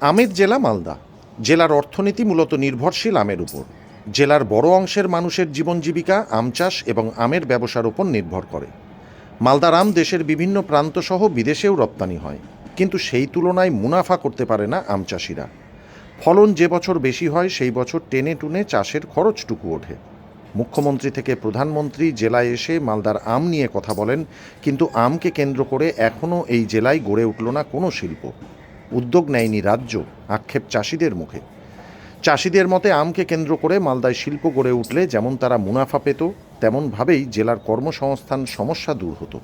আমের জেলা মালদা, জেলার অর্থনীতি মূলত নির্ভরশীল আমের উপর। জেলার বড় অংশের মানুষের জীবন জীবিকা, আম চাষ এবং আমের ব্যবসার উপর নির্ভর করে। মালদার আম দেশের বিভিন্ন প্রান্তসহ বিদেশেও রপ্তানি হয়, কিন্তু সেই তুলনায় মুনাফা করতে পারে না আম চাষিরা। ফলন যে বছর বেশি হয়, সেই বছর টেনে টুনে চাষের খরচটুকু ওঠে। মুখ্যমন্ত্রী থেকে প্রধানমন্ত্রী জেলায় এসে মালদার আম নিয়ে কথা বলেন, কিন্তু আমকে কেন্দ্র করে এখনও এই জেলায় গড়ে উঠল না কোনো শিল্প। উদ্যোগ নেয়নি রাজ্য, আক্ষেপ চাষিদের মুখে। চাষিদের মতে আমকে কেন্দ্র করে মালদায় শিল্প গড়ে উঠলে যেমন তারা মুনাফা পেত, তেমনভাবেই জেলার কর্মসংস্থান সমস্যা দূর হতো।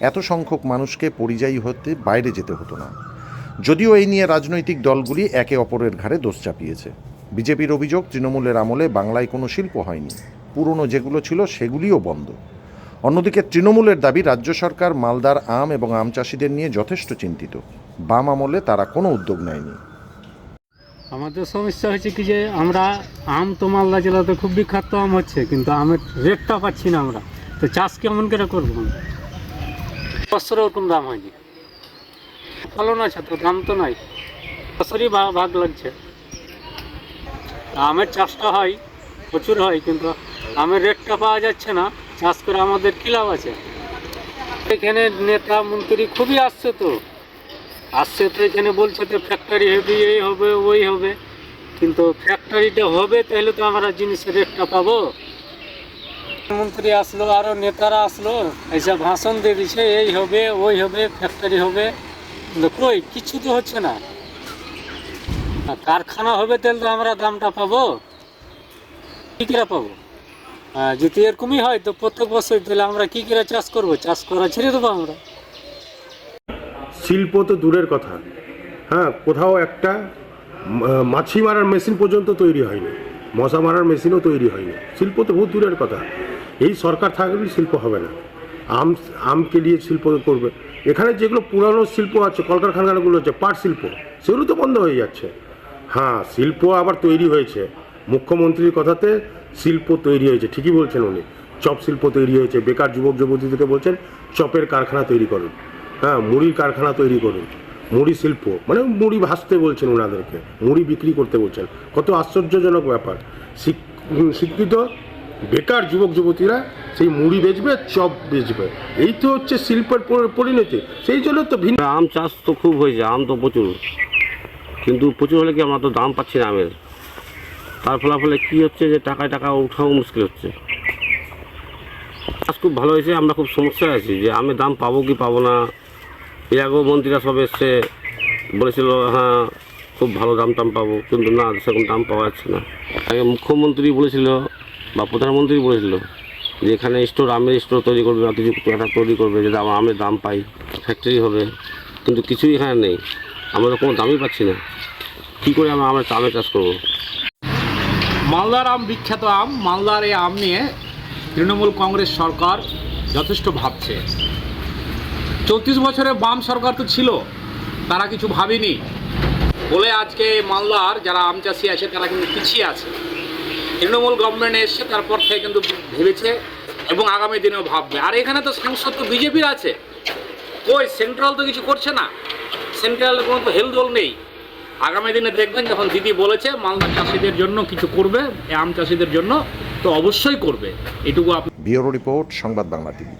এত সংখ্যক মানুষকে পরিযায়ী হতে বাইরে যেতে হতো না। যদিও এই নিয়ে রাজনৈতিক দলগুলি একে অপরের ঘাড়ে দোষ চাপিয়েছে। বিজেপির অভিযোগ তৃণমূলের আমলে বাংলায় কোনো শিল্প হয়নি। পুরনো যেগুলো ছিল সেগুলিও বন্ধ। অন্যদিকে তৃণমূলের দাবি রাজ্য সরকার মালদার আম এবং আম চাষিদের নিয়ে যথেষ্ট চিন্তিত। বাম আমলে তারা কোনো উদ্যোগ নেয়নি। আমাদের সমস্যা হচ্ছে কি যে আমরা আম তো মালদা জেলাতে খুব বিখ্যাত আম হচ্ছে, কিন্তু আমের রেটটা পাচ্ছি না আমরা। তো চাষ কেমন করে করব আমরা? বছরে ওরকম দাম হয়নি। ফলন আছে তো, দাম তো নাই। বছরই ভাগ লাগছে। আমের চাষটা হয়, প্রচুর হয়, কিন্তু আমের রেটটা পাওয়া যাচ্ছে না। চাষ করে আমাদের কী লাভ আছে? এখানে নেতা মন্ত্রী খুবই আসছে তো। আসছে তো এখানে বলছে তো ফ্যাক্টরি হবে, এই হবে, ওই হবে। কিন্তু ফ্যাক্টরিটা হবে, তাহলে তো আমরা জিনিসের রেটটা পাবো। মন্ত্রী আসলো আরও নেতারা আসলো এইসব ভাষণ দিয়ে দিছে, এই হবে, ওই হবে ফ্যাক্টরি হবে। কই, কিছু তো হচ্ছে না। কারখানা হবে, তাহলে তো আমরা দামটা পাবো। কী করে পাবো? যদি এরকমই হয়, তো প্রত্যেক বছর তাহলে আমরা কী করে চাষ করব? চাষ করা ছেড়ে দেবো আমরা। শিল্প তো দূরের কথা। হ্যাঁ কোথাও একটা মাছি মারার মেশিন পর্যন্ত তৈরি হয়নি। মশা মারার মেশিনও তৈরি হয়নি। শিল্প তো বহু দূরের কথা। এই সরকার থাকলে শিল্প হবে না। আম আমকে নিয়ে শিল্প করবে। এখানে যেগুলো পুরানো শিল্প আছে, কলকারখানাগুলো আছে পাট শিল্প, সেগুলো তো বন্ধ হয়ে যাচ্ছে। হ্যাঁ শিল্প আবার তৈরি হয়েছে। মুখ্যমন্ত্রীর কথাতে শিল্প তৈরি হয়েছে, ঠিকই বলছেন উনি। চপ শিল্প তৈরি হয়েছে। বেকার যুবক যুবতীদেরকে বলছেন, চপের কারখানা তৈরি করুন। হ্যাঁ মুড়ির কারখানা তৈরি করুন। মুড়ি শিল্প মানে মুড়ি ভাসতে বলছেন ওনাদেরকে মুড়ি বিক্রি করতে বলছেন। কত আশ্চর্যজনক ব্যাপার। শিক- শিক্ষিত, বেকার যুবক যুবতীরা সেই মুড়ি বেচবে, চপ বেচবে। এই তো হচ্ছে শিল্পের পরিণতি। সেই জন্য তো ভিন্ন আম চাষ তো খুব হয়েছে, আম তো প্রচুর। কিন্তু প্রচুর হলে কি আমরা তো দাম পাচ্ছি না আমের? তার ফলাফলে কি হচ্ছে যে টাকায় টাকা উঠাও মুশকিল হচ্ছে। চাষ খুব ভালো হয়েছে, আমরা খুব সমস্যায় আছি যে আমের দাম পাবো কি পাবো না। এর আগেও মন্ত্রীরা সব এসছে, বলেছিল হ্যাঁ খুব ভালো দাম টাম পাবো, কিন্তু না, সেরকম দাম পাওয়া যাচ্ছে না। আগে মুখ্যমন্ত্রী বলেছিল, বা প্রধানমন্ত্রী বলেছিল, যে এখানে স্টোর, আমের স্টোর তৈরি করবে, বা কিছু একটা তৈরি করবে, যাতে আমার আমের দাম পাই ফ্যাক্টরি হবে। কিন্তু কিছুই এখানে নেই। আমরা তো কোনো দামই পাচ্ছি না। কী করে আমরা আমের আমের চাষ করব? মালদার আম, বিখ্যাত আম, মালদার এই আম নিয়ে তৃণমূল কংগ্রেস সরকার যথেষ্ট ভাবছে। চৌত্রিশ বছরে বাম সরকার তো ছিল, তারা কিছু ভাবেনি। বলে আজকে মালদার যারা আম চাষি আছে, তারা কিন্তু পিছিয়ে আছে। তৃণমূল গভর্নমেন্ট এসছে, তারপর থেকে কিন্তু ভেবেছে এবং আগামী দিনেও ভাববে। আর এখানে তো সাংসদ তো বিজেপির আছে। ওই সেন্ট্রাল তো কিছু করছে না। সেন্ট্রাল কোনো তো হেলদোল নেই। আগামী দিনে দেখবেন যখন দিদি বলেছে, মালদা চাষিদের জন্য কিছু করবে আম চাষিদের জন্য তো অবশ্যই করবে। এটুকু আপনি ব্যুরো রিপোর্ট, সংবাদ বাংলা টিভি।